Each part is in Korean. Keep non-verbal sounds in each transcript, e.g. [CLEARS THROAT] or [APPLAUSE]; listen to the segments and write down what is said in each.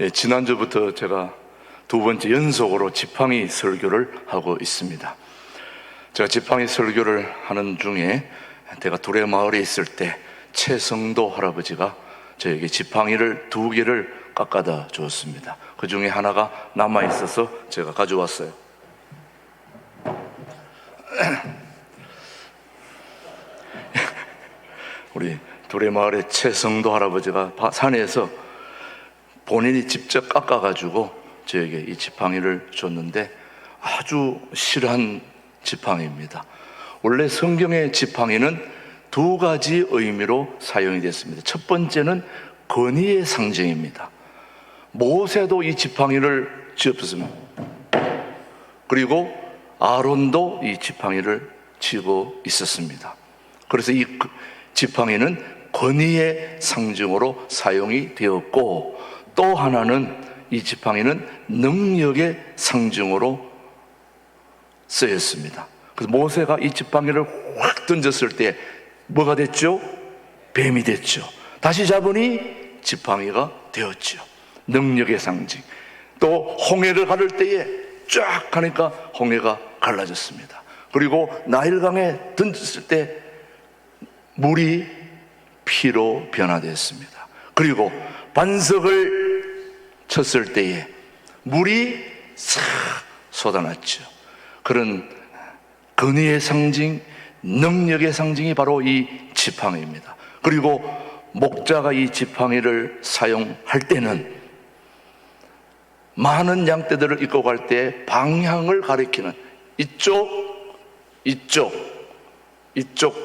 예, 지난주부터 제가 두 번째 연속으로 지팡이 설교를 하고 있습니다. 제가 지팡이 설교를 하는 중에 제가 두레 마을에 있을 때 최성도 할아버지가 저에게 지팡이를 두 개를 깎아다 주었습니다. 그 중에 하나가 남아 있어서 제가 가져왔어요. [CLEARS THROAT] 우리 두레 마을의 최성도 할아버지가 바- 산에서 본인이 직접 깎아가지고 저에게 이 지팡이를 줬는데 아주 실한 지팡이입니다. 원래 성경의 지팡이는 두 가지 의미로 사용이 됐습니다. 첫 번째는 건의의 상징입니다. 모세도 이 지팡이를 쥐었습니다. 그리고 아론도 이 지팡이를 쥐고 있었습니다. 그래서 이 그- 지팡이는 권위의 상징으로 사용이 되었고 또 하나는 이 지팡이는 능력의 상징으로 쓰였습니다. 그래서 모세가 이 지팡이를 확 던졌을 때 뭐가 됐죠? 뱀이 됐죠. 다시 잡으니 지팡이가 되었죠. 능력의 상징. 또 홍해를 가를 때에 쫙 하니까 홍해가 갈라졌습니다. 그리고 나일강에 던졌을 때 물이 피로 변화되었습니다. 그리고 반석을 쳤을 때에 물이 싹 쏟아났죠. 그런 근위의 상징, 능력의 상징이 바로 이 지팡이입니다. 그리고 목자가 이 지팡이를 사용할 때는 많은 양떼들을 입고 갈 때 방향을 가리키는 이쪽, 이쪽, 이쪽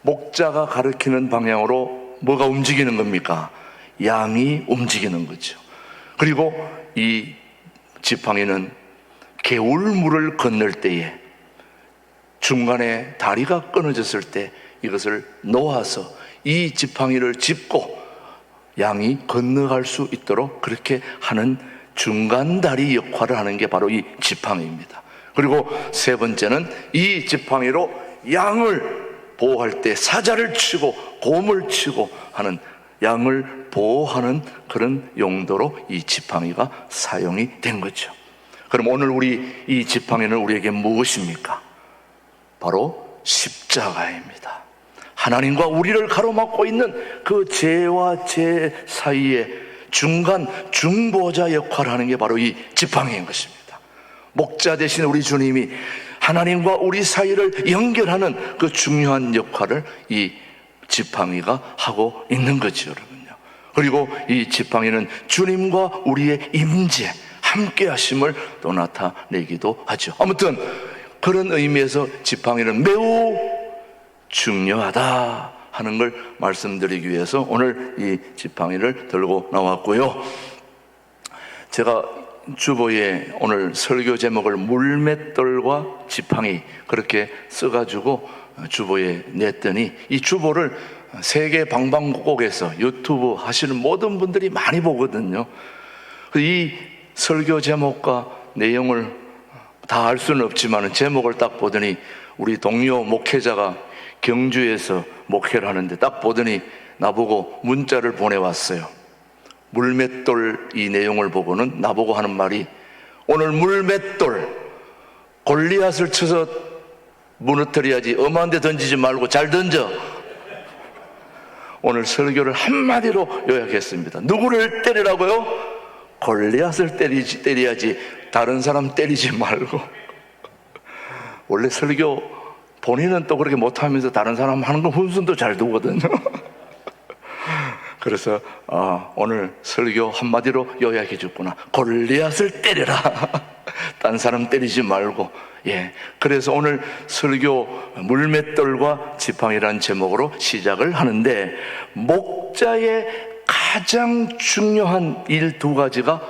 목자가 가리키는 방향으로 뭐가 움직이는 겁니까? 양이 움직이는 거죠. 그리고 이 지팡이는 개울물을 건널 때에 중간에 다리가 끊어졌을 때 이것을 놓아서 이 지팡이를 짚고 양이 건너갈 수 있도록 그렇게 하는 중간 다리 역할을 하는 게 바로 이 지팡이입니다. 그리고 세 번째는 이 지팡이로 양을 보호할 때 사자를 치고 곰을 치고 하는 양을 보호하는 그런 용도로 이 지팡이가 사용이 된 거죠. 그럼 오늘 우리 이 지팡이는 우리에게 무엇입니까? 바로 십자가입니다. 하나님과 우리를 가로막고 있는 그 죄와 죄 사이에 중간 중보자 역할을 하는 게 바로 이 지팡이인 것입니다. 목자 대신 우리 주님이 하나님과 우리 사이를 연결하는 그 중요한 역할을 이 지팡이가 하고 있는 거죠, 여러분요. 그리고 이 지팡이는 주님과 우리의 임재, 함께 하심을 또 나타내기도 하죠. 아무튼 그런 의미에서 지팡이는 매우 중요하다 하는 걸 말씀드리기 위해서 오늘 이 지팡이를 들고 나왔고요. 제가 주보에 오늘 설교 제목을 물맷돌과 지팡이 그렇게 써가지고 주보에 냈더니 이 주보를 세계 방방곡곡에서 유튜브 하시는 모든 분들이 많이 보거든요. 이 설교 제목과 내용을 다 알 수는 없지만 제목을 딱 보더니 우리 동료 목회자가 경주에서 목회를 하는데 딱 보더니 나보고 문자를 보내왔어요. 물맷돌 이 내용을 보고는 나보고 하는 말이 오늘 물맷돌 골리앗을 쳐서 무너뜨려야지 엄한데 던지지 말고 잘 던져. 오늘 설교를 한마디로 요약했습니다. 누구를 때리라고요? 골리앗을 때리지, 때려야지 다른 사람 때리지 말고. 원래 설교 본인은 또 그렇게 못하면서 다른 사람 하는 거 훈순도 잘 두거든요. 그래서 아, 오늘 설교 한마디로 요약해 줬구나. 골리앗을 때려라. 딴 사람 때리지 말고. 예. 그래서 오늘 설교 물맷돌과 지팡이라는 제목으로 시작을 하는데 목자의 가장 중요한 일 두 가지가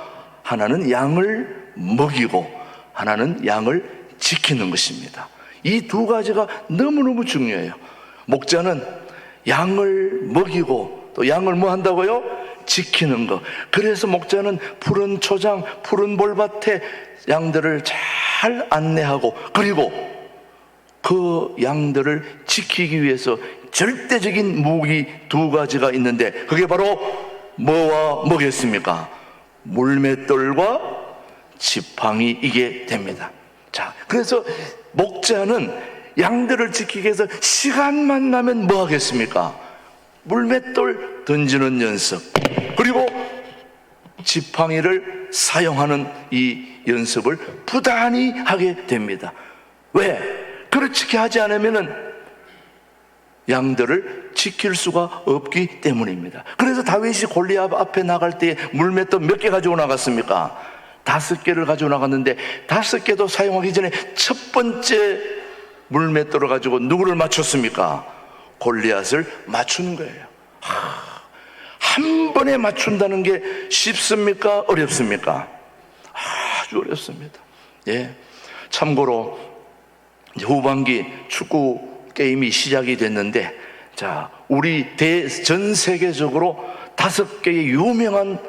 하나는 양을 먹이고 하나는 양을 지키는 것입니다. 이 두 가지가 너무너무 중요해요. 목자는 양을 먹이고 또 양을 뭐 한다고요? 지키는 거. 그래서 목자는 푸른 초장, 푸른 볼밭에 양들을 잘 안내하고 그리고 그 양들을 지키기 위해서 절대적인 무기 두 가지가 있는데 그게 바로 뭐와 뭐겠습니까? 물맷돌과 지팡이 이게 됩니다. 자, 그래서 목자는 양들을 지키기 위해서 시간만 나면 뭐 하겠습니까? 물맷돌 던지는 연습. 그리고 지팡이를 사용하는 이 연습을 부단히 하게 됩니다. 왜? 그렇게 하지 않으면은 양들을 지킬 수가 없기 때문입니다. 그래서 다윗이 골리앗 앞에 나갈 때 물맷돌 몇 개 가지고 나갔습니까? 다섯 개를 가지고 나갔는데 다섯 개도 사용하기 전에 첫 번째 물맷돌을 가지고 누구를 맞췄습니까? 골리앗을 맞추는 거예요. 하, 한 번에 맞춘다는 게 쉽습니까? 어렵습니까? 아주 어렵습니다. 예. 참고로 후반기 축구 게임이 시작이 됐는데 자, 우리 대, 전 세계적으로 다섯 개의 유명한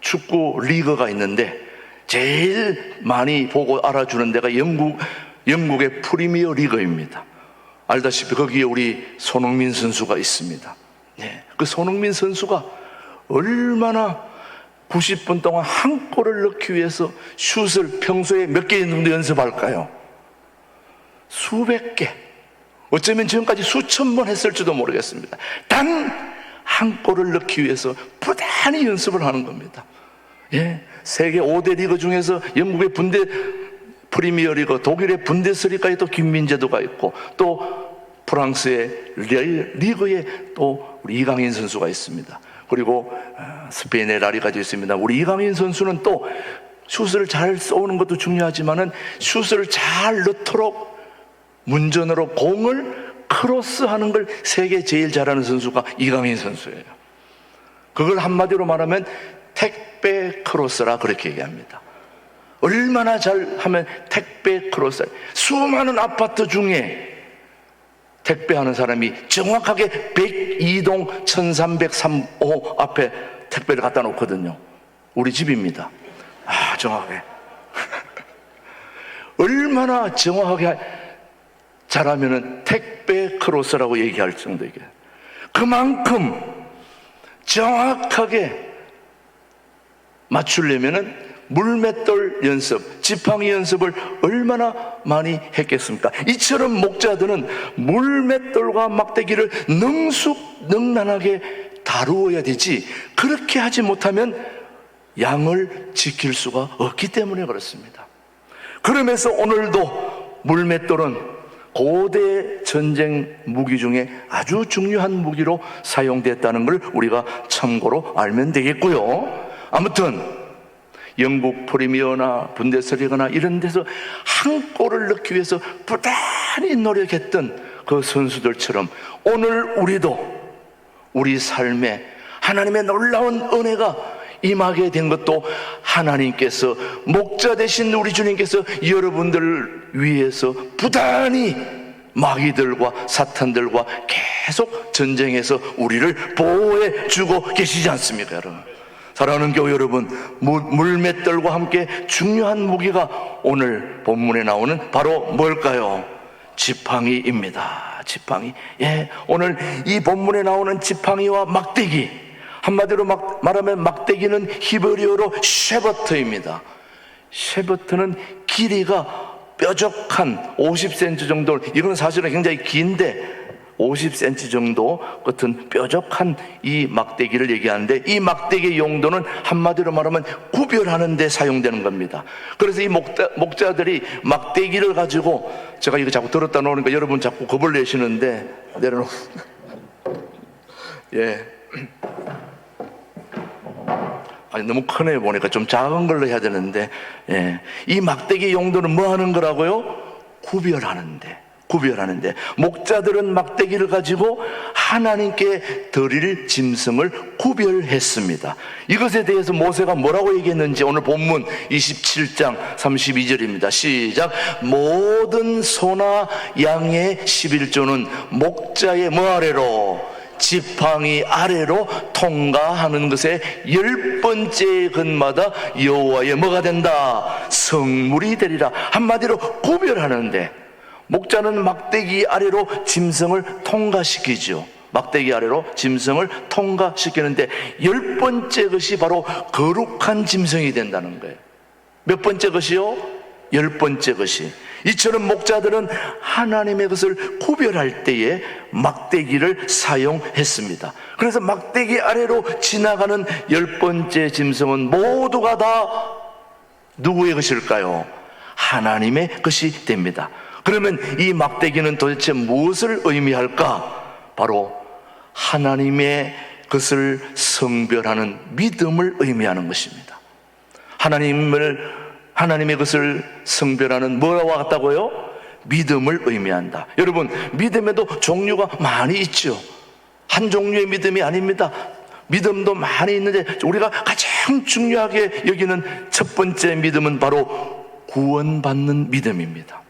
축구 리그가 있는데 제일 많이 보고 알아주는 데가 영국, 영국의 프리미어 리그입니다. 알다시피 거기에 우리 손흥민 선수가 있습니다. 네. 그 손흥민 선수가 얼마나 90분 동안 한 골을 넣기 위해서 슛을 평소에 몇 개 정도 연습할까요? 수백 개. 어쩌면 지금까지 수천 번 했을지도 모르겠습니다. 단 한 골을 넣기 위해서 부단히 연습을 하는 겁니다. 예. 세계 5대 리그 중에서 영국의 분대 프리미어 리그, 독일의 분데스리가에 또 김민재도가 있고 또 프랑스의 리- 리그에 또 우리 이강인 선수가 있습니다. 그리고 어, 스페인의 라리가도 있습니다. 우리 이강인 선수는 또 슛을 잘 쏘는 것도 중요하지만은 슛을 잘 넣도록 문전으로 공을 크로스하는 걸 세계 제일 잘하는 선수가 이강인 선수예요. 그걸 한마디로 말하면 택배 크로스라 그렇게 얘기합니다. 얼마나 잘 하면 택배 크로스 수많은 아파트 중에 택배하는 사람이 정확하게 102동 1303호 앞에 택배를 갖다 놓거든요. 우리 집입니다. 아, 정확하게. [LAUGHS] 얼마나 정확하게 잘하면은 택배 크로스라고 얘기할 정도이게. 그만큼 정확하게 맞추려면은 물맷돌 연습, 지팡이 연습을 얼마나 많이 했겠습니까? 이처럼 목자들은 물맷돌과 막대기를 능숙능란하게 다루어야 되지 그렇게 하지 못하면 양을 지킬 수가 없기 때문에 그렇습니다. 그러면서 오늘도 물맷돌은 고대 전쟁 무기 중에 아주 중요한 무기로 사용됐다는 걸 우리가 참고로 알면 되겠고요. 아무튼 영국 프리미어나 분데스리가나 이런 데서 한 골을 넣기 위해서 부단히 노력했던 그 선수들처럼 오늘 우리도 우리 삶에 하나님의 놀라운 은혜가 임하게 된 것도 하나님께서 목자 되신 우리 주님께서 여러분들을 위해서 부단히 마귀들과 사탄들과 계속 전쟁해서 우리를 보호해 주고 계시지 않습니까, 여러분? 사랑하는 교회 여러분, 물- 물맷돌과 함께 중요한 무기가 오늘 본문에 나오는 바로 뭘까요? 지팡이입니다. 지팡이. 예, 오늘 이 본문에 나오는 지팡이와 막대기. 한마디로 막, 말하면 막대기는 히브리어로 쉐버트입니다. 쉐버트는 길이가 뾰족한 50cm 정도, 이건 사실은 굉장히 긴데 50cm 정도 같은 뾰족한 이 막대기를 얘기하는데 이 막대기 용도는 한마디로 말하면 구별하는 데 사용되는 겁니다. 그래서 이 목자, 목자들이 막대기를 가지고 제가 이거 자꾸 들었다 놓으니까 여러분 자꾸 겁을 내시는데 내려놓 [LAUGHS] 예. [CLEARS THROAT] 아니 너무 크네 보니까 좀 작은 걸로 해야 되는데 예. 이 막대기 용도는 뭐 하는 거라고요? 구별하는데 구별하는데 목자들은 막대기를 가지고 하나님께 드릴 짐승을 구별했습니다. 이것에 대해서 모세가 뭐라고 얘기했는지 오늘 본문 27장 32절입니다. 시작 모든 소나 양의 11조는 목자의 뭐 아래로 지팡이 아래로 통과하는 것에 열 번째 근마다 여호와의 뭐가 된다 성물이 되리라 한마디로 구별하는데 목자는 막대기 아래로 짐승을 통과시키죠 막대기 아래로 짐승을 통과시키는데 열 번째 것이 바로 거룩한 짐승이 된다는 거예요. 몇 번째 것이요? 열 번째 것이. 이처럼 목자들은 하나님의 것을 구별할 때에 막대기를 사용했습니다. 그래서 막대기 아래로 지나가는 열 번째 짐승은 모두가 다 누구의 것일까요? 하나님의 것이 됩니다. 그러면 이 막대기는 도대체 무엇을 의미할까? 바로 하나님의 것을 성별하는 믿음을 의미하는 것입니다. 하나님을 하나님의 것을 성별하는 뭐와 같다고요? 믿음을 의미한다. 여러분, 믿음에도 종류가 많이 있죠. 한 종류의 믿음이 아닙니다. 믿음도 많이 있는데 우리가 가장 중요하게 여기는 첫 번째 믿음은 바로 구원받는 믿음입니다.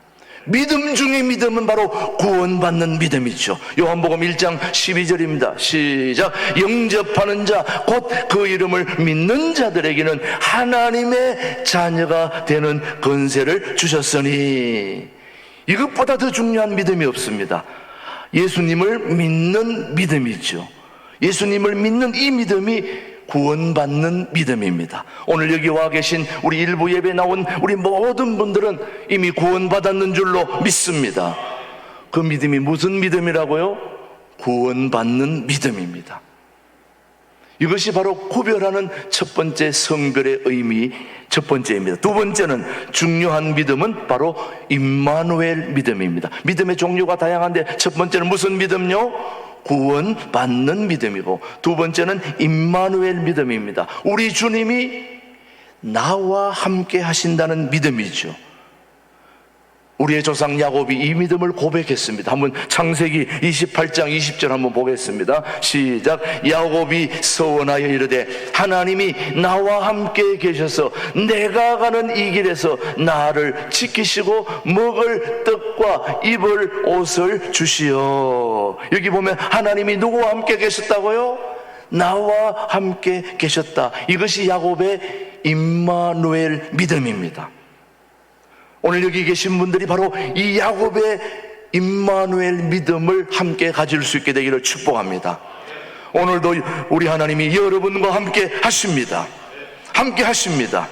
믿음 중의 믿음은 바로 구원받는 믿음이죠. 요한복음 1장 12절입니다. 시작. 영접하는 자, 곧 그 이름을 믿는 자들에게는 하나님의 자녀가 되는 건세를 주셨으니 이것보다 더 중요한 믿음이 없습니다. 예수님을 믿는 믿음이죠. 예수님을 믿는 이 믿음이 구원받는 믿음입니다. 오늘 여기 와 계신 우리 일부 예배 나온 우리 모든 분들은 이미 구원받았는 줄로 믿습니다. 그 믿음이 무슨 믿음이라고요? 구원받는 믿음입니다. 이것이 바로 구별하는 첫 번째 성별의 의미 첫 번째입니다. 두 번째는 중요한 믿음은 바로 임마누엘 믿음입니다. 믿음의 종류가 다양한데 첫 번째는 무슨 믿음요? 구원받는 믿음이고 두 번째는 임마누엘 믿음입니다. 우리 주님이 나와 함께 하신다는 믿음이죠. 우리의 조상 야곱이 이 믿음을 고백했습니다. 한번 창세기 28장 20절 한번 보겠습니다. 시작. 야곱이 서원하여 이르되 하나님이 나와 함께 계셔서 내가 가는 이 길에서 나를 지키시고 먹을 떡과 입을 옷을 주시어. 여기 보면 하나님이 누구와 함께 계셨다고요? 나와 함께 계셨다. 이것이 야곱의 임마누엘 믿음입니다. 오늘 여기 계신 분들이 바로 이 야곱의 임마누엘 믿음을 함께 가질 수 있게 되기를 축복합니다. 오늘도 우리 하나님이 여러분과 함께 하십니다. 함께 하십니다.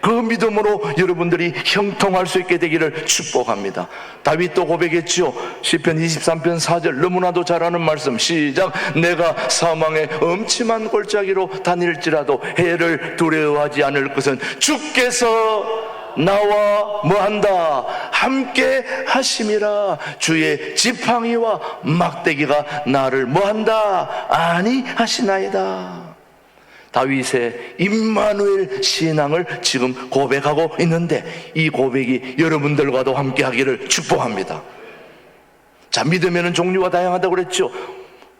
그 믿음으로 여러분들이 형통할 수 있게 되기를 축복합니다. 다윗도 고백했죠. 시편 23편 4절 너무나도 잘 아는 말씀 시작 내가 사망의 엄침한 골짜기로 다닐지라도 해를 두려워하지 않을 것은 주께서 나와 뭐한다? 함께 하심이라. 주의 지팡이와 막대기가 나를 뭐한다? 아니 하시나이다. 다윗의 임마누엘 신앙을 지금 고백하고 있는데 이 고백이 여러분들과도 함께 하기를 축복합니다. 자 믿음에는 종류가 다양하다고 그랬죠.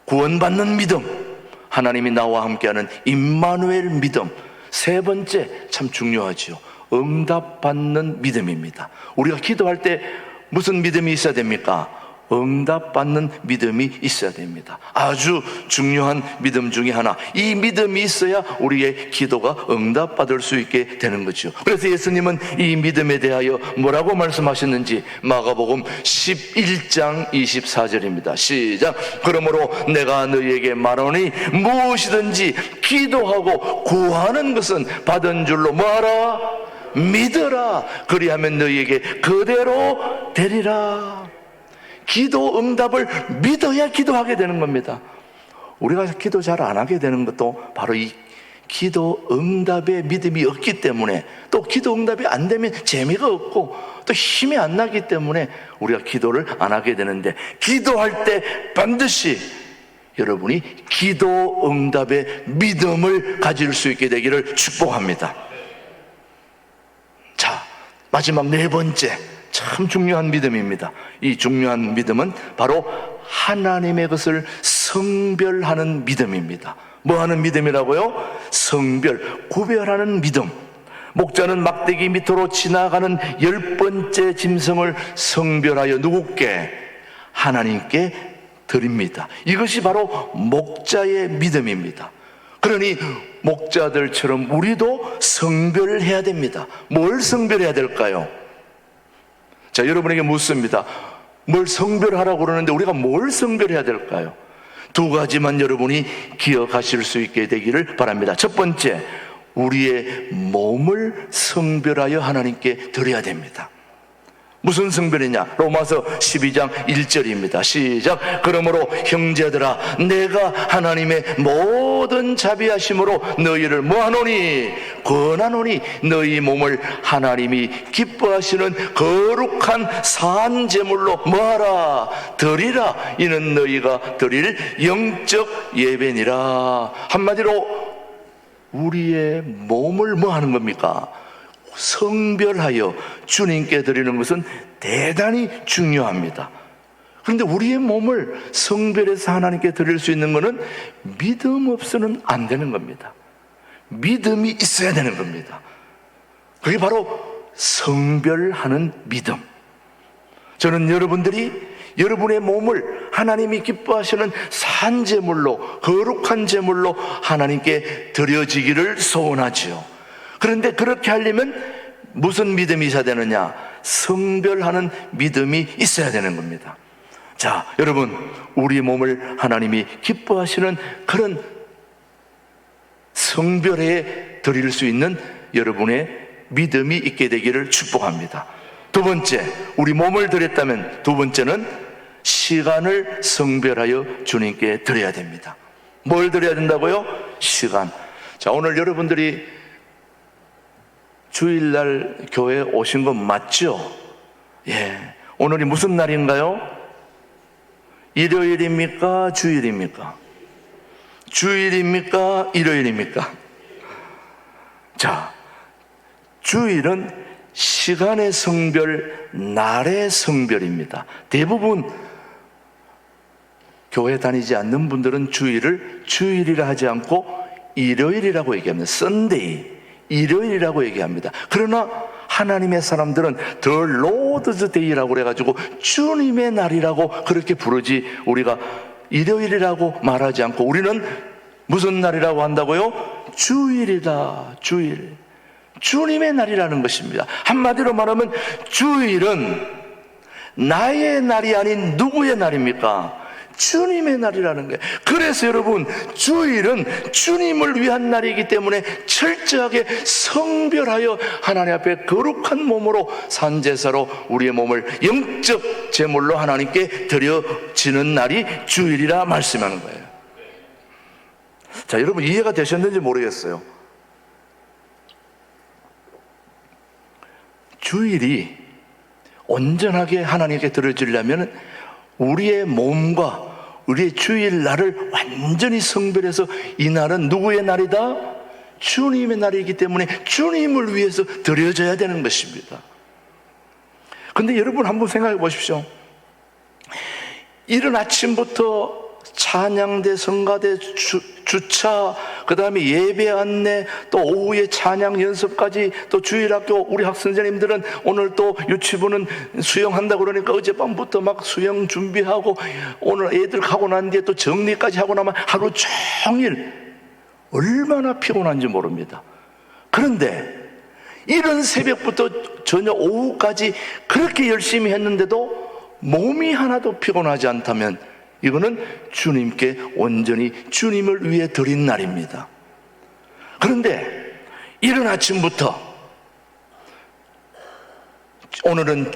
구원받는 믿음 하나님이 나와 함께하는 임마누엘 믿음 세 번째 참 중요하지요 응답받는 믿음입니다. 우리가 기도할 때 무슨 믿음이 있어야 됩니까? 응답받는 믿음이 있어야 됩니다. 아주 중요한 믿음 중에 하나. 이 믿음이 있어야 우리의 기도가 응답받을 수 있게 되는 거죠. 그래서 예수님은 이 믿음에 대하여 뭐라고 말씀하셨는지 마가복음 11장 24절입니다. 시작. 그러므로 내가 너희에게 말하니 무엇이든지 기도하고 구하는 것은 받은 줄로 뭐하라? 믿어라. 그리하면 너희에게 그대로 되리라. 기도 응답을 믿어야 기도하게 되는 겁니다. 우리가 기도 잘 안 하게 되는 것도 바로 이 기도 응답의 믿음이 없기 때문에 또 기도 응답이 안 되면 재미가 없고 또 힘이 안 나기 때문에 우리가 기도를 안 하게 되는데 기도할 때 반드시 여러분이 기도 응답의 믿음을 가질 수 있게 되기를 축복합니다. 자, 마지막 네 번째. 참 중요한 믿음입니다. 이 중요한 믿음은 바로 하나님의 것을 성별하는 믿음입니다. 뭐 하는 믿음이라고요? 성별, 구별하는 믿음. 목자는 막대기 밑으로 지나가는 열 번째 짐승을 성별하여 누구께? 하나님께 드립니다. 이것이 바로 목자의 믿음입니다. 그러니 목자들처럼 우리도 성별해야 됩니다. 뭘 성별해야 될까요? 자, 여러분에게 묻습니다. 뭘 성별하라고 그러는데 우리가 뭘 성별해야 될까요? 두 가지만 여러분이 기억하실 수 있게 되기를 바랍니다. 첫 번째, 우리의 몸을 성별하여 하나님께 드려야 됩니다. 무슨 성별이냐? 로마서 12장 1절입니다. 시작. 그러므로 형제들아, 내가 하나님의 모든 자비하심으로 너희를 뭐하노니? 권하노니 너희 몸을 하나님이 기뻐하시는 거룩한 산 제물로 뭐하라? 드리라. 이는 너희가 드릴 영적 예배니라. 한마디로 우리의 몸을 뭐 하는 겁니까? 성별하여 주님께 드리는 것은 대단히 중요합니다. 그런데 우리의 몸을 성별해서 하나님께 드릴 수 있는 것은 믿음 없이는 안 되는 겁니다. 믿음이 있어야 되는 겁니다. 그게 바로 성별하는 믿음. 저는 여러분들이 여러분의 몸을 하나님이 기뻐하시는 산제물로 거룩한 제물로 하나님께 드려지기를 소원하지요. 그런데 그렇게 하려면 무슨 믿음이 있어야 되느냐? 성별하는 믿음이 있어야 되는 겁니다. 자, 여러분, 우리 몸을 하나님이 기뻐하시는 그런 성별에 드릴 수 있는 여러분의 믿음이 있게 되기를 축복합니다. 두 번째, 우리 몸을 드렸다면 두 번째는 시간을 성별하여 주님께 드려야 됩니다. 뭘 드려야 된다고요? 시간. 자, 오늘 여러분들이 주일날 교회에 오신 건 맞죠? 예. 오늘이 무슨 날인가요? 일요일입니까? 주일입니까? 주일입니까? 일요일입니까? 자, 주일은 시간의 성별, 날의 성별입니다. 대부분 교회 다니지 않는 분들은 주일을 주일이라 하지 않고 일요일이라고 얘기합니다. 썬데이, 일요일이라고 얘기합니다. 그러나 하나님의 사람들은 The Lord's Day라고 그래가지고 주님의 날이라고 그렇게 부르지 우리가 일요일이라고 말하지 않고 우리는 무슨 날이라고 한다고요? 주일이다, 주일. 주님의 날이라는 것입니다. 한마디로 말하면 주일은 나의 날이 아닌 누구의 날입니까? 주님의 날이라는 거예요. 그래서 여러분, 주일은 주님을 위한 날이기 때문에 철저하게 성별하여 하나님 앞에 거룩한 몸으로 산제사로 우리의 몸을 영적 제물로 하나님께 드려지는 날이 주일이라 말씀하는 거예요. 자, 여러분 이해가 되셨는지 모르겠어요. 주일이 온전하게 하나님께 드려지려면 우리의 몸과 우리의 주일 날을 완전히 성별해서 이 날은 누구의 날이다? 주님의 날이기 때문에 주님을 위해서 드려져야 되는 것입니다. 근데 여러분 한번 생각해 보십시오. 이른 아침부터 찬양대, 성가대, 주, 주차, 그 다음에 예배 안내, 또 오후에 찬양 연습까지, 또 주일학교 우리 학생자님들은 오늘 또 유치부는 수영한다 그러니까 어젯밤부터 막 수영 준비하고 오늘 애들 가고 난 뒤에 또 정리까지 하고 나면 하루 종일 얼마나 피곤한지 모릅니다. 그런데 이런 새벽부터 저녁 오후까지 그렇게 열심히 했는데도 몸이 하나도 피곤하지 않다면 이거는 주님께 온전히 주님을 위해 드린 날입니다. 그런데 이른 아침부터 오늘은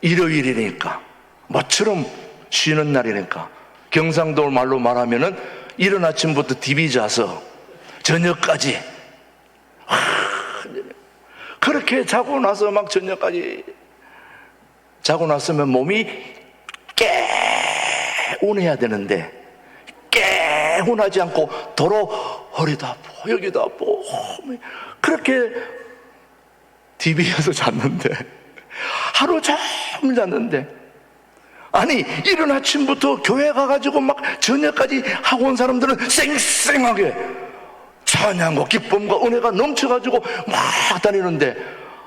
일요일이니까 모처럼 쉬는 날이니까 경상도 말로 말하면은 이른 아침부터 디비 자서 저녁까지 그렇게 자고 나서 막 저녁까지 자고 났으면 몸이 깨 운해야 되는데 깨운하지 않고 도로 허리도 아프고 여기도 아프고 그렇게 DB에서 잤는데 하루 종일 잤는데 아니 이른 아침부터 교회 가가지고 막 저녁까지 하고 온 사람들은 쌩쌩하게 찬양과 기쁨과 은혜가 넘쳐가지고 막 다니는데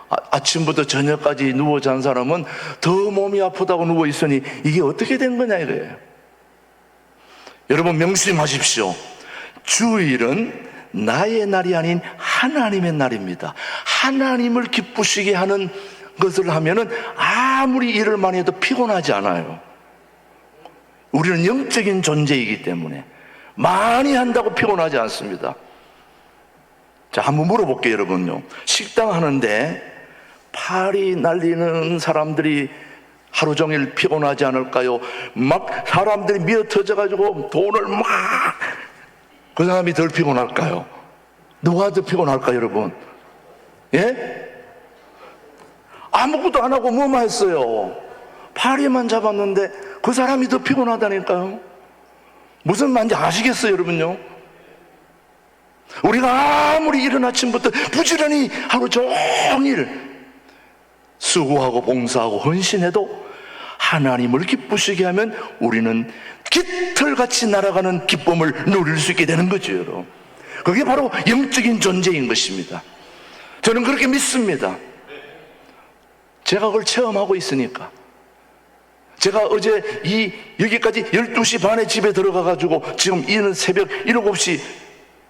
아, 침부터 저녁까지 누워 잔 사람은 더 몸이 아프다고 누워 있으니 이게 어떻게 된 거냐 이거예요. 여러분 명심하십시오. 주일은 나의 날이 아닌 하나님의 날입니다. 하나님을 기쁘시게 하는 것을 하면은 아무리 일을 많이 해도 피곤하지 않아요. 우리는 영적인 존재이기 때문에 많이 한다고 피곤하지 않습니다. 자, 한번 물어볼게요, 여러분요. 식당 하는데 팔이 날리는 사람들이 하루 종일 피곤하지 않을까요? 막 사람들이 미어 터져가지고 돈을 막, 그 사람이 덜 피곤할까요? 누가 더 피곤할까요, 여러분? 예? 아무것도 안 하고 뭐만 했어요? 파리만 잡았는데 그 사람이 더 피곤하다니까요. 무슨 말인지 아시겠어요, 여러분요? 우리가 아무리 이른 아침부터 부지런히 하루 종일 수고하고 봉사하고 헌신해도 하나님을 기쁘시게 하면 우리는 깃털같이 날아가는 기쁨을 누릴 수 있게 되는 거죠, 여러분. 그게 바로 영적인 존재인 것입니다. 저는 그렇게 믿습니다. 제가 그걸 체험하고 있으니까. 제가 어제 이 여기까지 12시 반에 집에 들어가 가지고 지금 이는 새벽 7시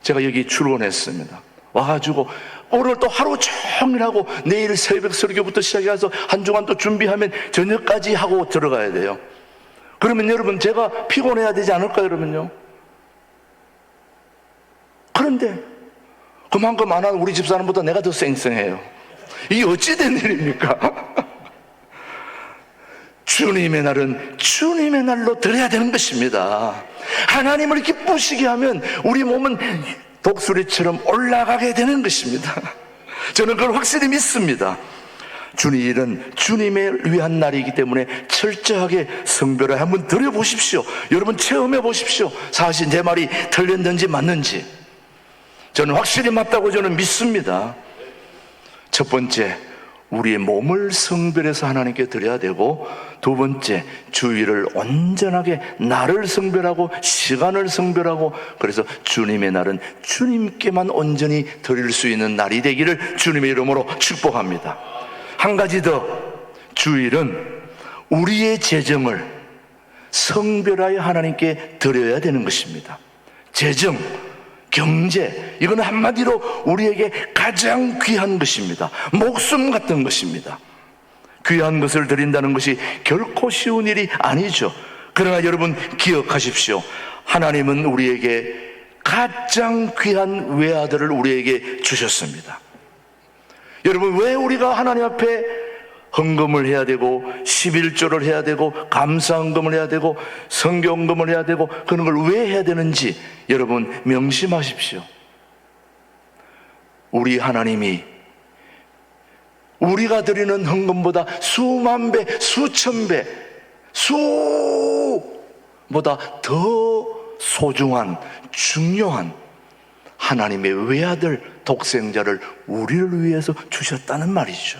제가 여기 출근했습니다. 와가지고 오늘 또 하루 종일 하고 내일 새벽 설교부터 시작해서 한 주간 또 준비하면 저녁까지 하고 들어가야 돼요. 그러면 여러분 제가 피곤해야 되지 않을까요, 여러분요? 그런데 그만큼 안 하는 우리 집사람보다 내가 더 쌩쌩해요. 이게 어찌된 일입니까? [LAUGHS] 주님의 날은 주님의 날로 드려야 되는 것입니다. 하나님을 기쁘시게 하면 우리 몸은 독수리처럼 올라가게 되는 것입니다. 저는 그걸 확실히 믿습니다. 주일은 주님을 위한 날이기 때문에 철저하게 성별을 한번 드려보십시오. 여러분 체험해 보십시오. 사실 내 말이 틀렸는지 맞는지. 저는 확실히 맞다고 저는 믿습니다. 첫 번째, 우리의 몸을 성별해서 하나님께 드려야 되고, 두 번째, 주의를 온전하게 나를 성별하고, 시간을 성별하고, 그래서 주님의 날은 주님께만 온전히 드릴 수 있는 날이 되기를 주님의 이름으로 축복합니다. 한 가지 더, 주일은 우리의 재정을 성별하여 하나님께 드려야 되는 것입니다. 재정, 경제, 이거는 한마디로 우리에게 가장 귀한 것입니다. 목숨 같은 것입니다. 귀한 것을 드린다는 것이 결코 쉬운 일이 아니죠. 그러나 여러분 기억하십시오. 하나님은 우리에게 가장 귀한 외아들을 우리에게 주셨습니다. 여러분 왜 우리가 하나님 앞에 헌금을 해야 되고 11조를 해야 되고 감사헌금을 해야 되고 성경금을 해야 되고 그런 걸 왜 해야 되는지 여러분 명심하십시오. 우리 하나님이 우리가 드리는 헌금보다 수만 배, 수천 배, 수보다 더 소중한 중요한 하나님의 외아들 독생자를 우리를 위해서 주셨다는 말이죠.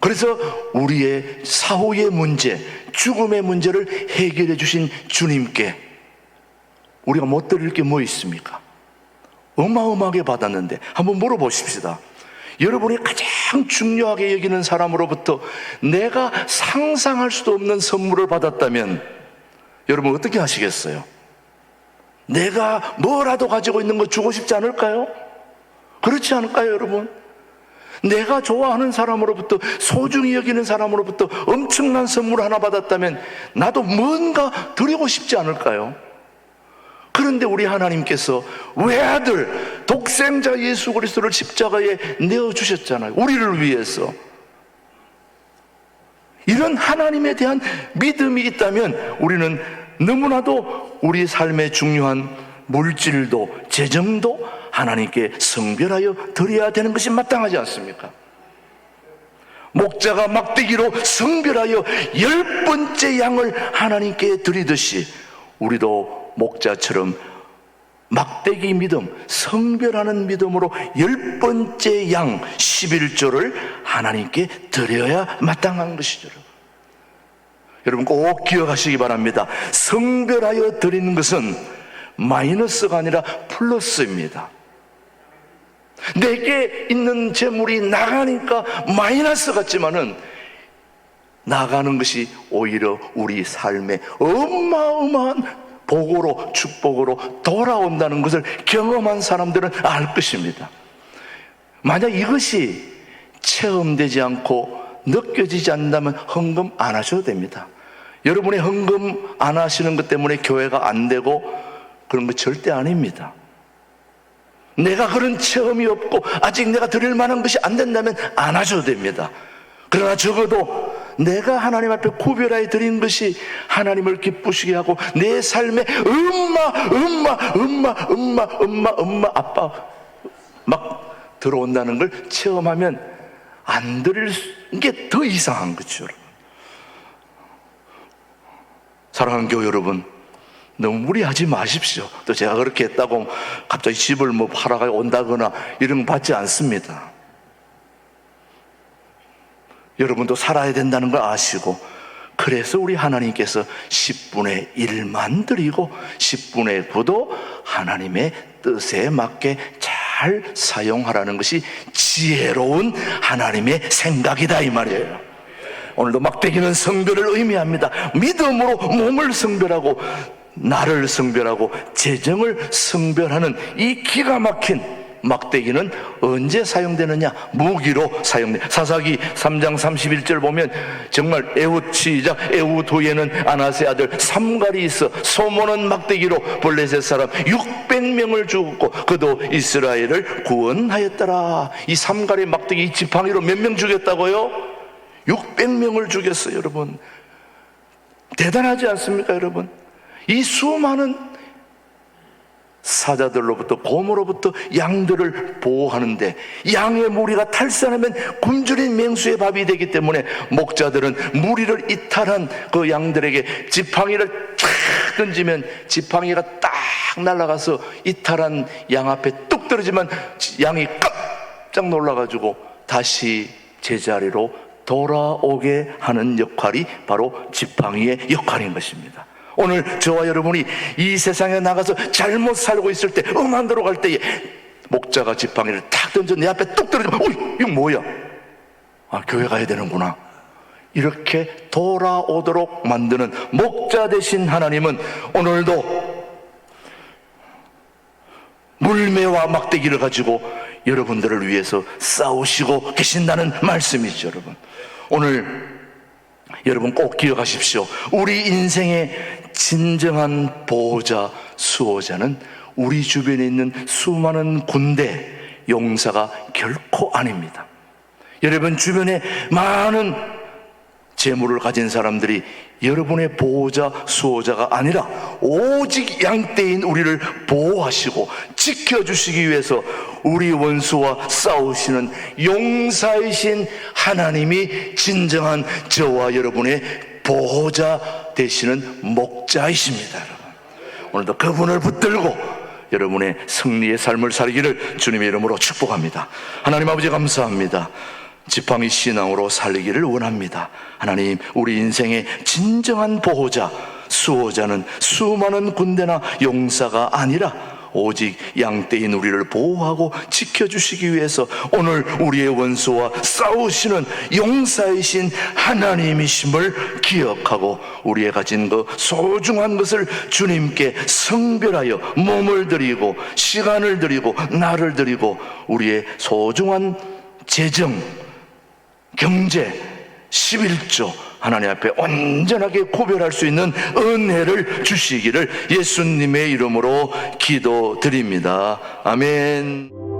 그래서 우리의 사후의 문제, 죽음의 문제를 해결해 주신 주님께 우리가 못 드릴 게 뭐 있습니까? 어마어마하게 받았는데 한번 물어보십시다. 여러분이 가장 중요하게 여기는 사람으로부터 내가 상상할 수도 없는 선물을 받았다면 여러분 어떻게 하시겠어요? 내가 뭐라도 가지고 있는 거 주고 싶지 않을까요? 그렇지 않을까요, 여러분? 내가 좋아하는 사람으로부터 소중히 여기는 사람으로부터 엄청난 선물 하나 받았다면 나도 뭔가 드리고 싶지 않을까요? 그런데 우리 하나님께서 외아들 독생자 예수 그리스도를 십자가에 내어 주셨잖아요. 우리를 위해서. 이런 하나님에 대한 믿음이 있다면 우리는 너무나도 우리 삶의 중요한 물질도 재정도 하나님께 성별하여 드려야 되는 것이 마땅하지 않습니까? 목자가 막대기로 성별하여 열 번째 양을 하나님께 드리듯이 우리도 목자처럼 막대기 믿음, 성별하는 믿음으로 열 번째 양 11조를 하나님께 드려야 마땅한 것이죠. 여러분 꼭 기억하시기 바랍니다. 성별하여 드리는 것은 마이너스가 아니라 플러스입니다. 내게 있는 재물이 나가니까 마이너스 같지만은 나가는 것이 오히려 우리 삶에 어마어마한 복으로 축복으로 돌아온다는 것을 경험한 사람들은 알 것입니다. 만약 이것이 체험되지 않고 느껴지지 않는다면 헌금 안 하셔도 됩니다. 여러분의 헌금 안 하시는 것 때문에 교회가 안 되고 그런 거 절대 아닙니다. 내가 그런 체험이 없고 아직 내가 드릴 만한 것이 안 된다면 안 하셔도 됩니다. 그러나 적어도 내가 하나님 앞에 구별하여 드린 것이 하나님을 기쁘시게 하고 내 삶에 엄마, 엄마, 엄마, 엄마, 엄마, 엄마, 아빠 막 들어온다는 걸 체험하면 안 드릴 게 더 이상한 거죠. 사랑하는 교회 여러분, 너무 무리하지 마십시오. 또 제가 그렇게 했다고 갑자기 집을 뭐 팔아가 온다거나 이런 거 받지 않습니다. 여러분도 살아야 된다는 걸 아시고 그래서 우리 하나님께서 10분의 1만 드리고 10분의 9도 하나님의 뜻에 맞게 잘 사용하라는 것이 지혜로운 하나님의 생각이다 이 말이에요. 오늘도 막대기는 성별을 의미합니다. 믿음으로 몸을 성별하고 나를 성별하고 재정을 성별하는 이 기가 막힌 막대기는 언제 사용되느냐? 무기로 사용돼. 사사기 3장 31절 보면 정말 에웃 후에는 아나세 아들 삼갈이 있어 소모는 막대기로 블레셋 사람 600명을 죽었고 그도 이스라엘을 구원하였더라. 이 삼갈의 막대기 이 지팡이로 몇 명 죽였다고요? 600명을 죽였어요, 여러분. 대단하지 않습니까, 여러분? 이 수많은 사자들로부터 곰으로부터 양들을 보호하는데 양의 무리가 탈산하면 굶주린 맹수의 밥이 되기 때문에 목자들은 무리를 이탈한 그 양들에게 지팡이를 탁 던지면 지팡이가 딱 날아가서 이탈한 양 앞에 뚝 떨어지면 양이 깜짝 놀라가지고 다시 제자리로 돌아오게 하는 역할이 바로 지팡이의 역할인 것입니다. 오늘 저와 여러분이 이 세상에 나가서 잘못 살고 있을 때, 음안 들어갈 때에 목자가 지팡이를 탁 던져 내 앞에 뚝 떨어지면, 어이, 이거 뭐야? 아, 교회 가야 되는구나. 이렇게 돌아오도록 만드는 목자 되신 하나님은 오늘도 물매와 막대기를 가지고 여러분들을 위해서 싸우시고 계신다는 말씀이죠, 여러분. 오늘 여러분 꼭 기억하십시오. 우리 인생의 진정한 보호자, 수호자는 우리 주변에 있는 수많은 군대, 용사가 결코 아닙니다. 여러분 주변에 많은 재물을 가진 사람들이 여러분의 보호자, 수호자가 아니라 오직 양떼인 우리를 보호하시고 지켜주시기 위해서 우리 원수와 싸우시는 용사이신 하나님이 진정한 저와 여러분의 보호자 되시는 목자이십니다, 여러분. 오늘도 그분을 붙들고 여러분의 승리의 삶을 살기를 주님의 이름으로 축복합니다. 하나님 아버지 감사합니다. 지팡이 신앙으로 살기를 원합니다. 하나님, 우리 인생의 진정한 보호자, 수호자는 수많은 군대나 용사가 아니라 오직 양떼인 우리를 보호하고 지켜주시기 위해서 오늘 우리의 원수와 싸우시는 용사이신 하나님이심을 기억하고 우리의 가진 그 소중한 것을 주님께 성별하여 몸을 드리고 시간을 드리고 나를 드리고 우리의 소중한 재정, 경제, 11조 하나님 앞에 온전하게 구별할 수 있는 은혜를 주시기를 예수님의 이름으로 기도드립니다. 아멘.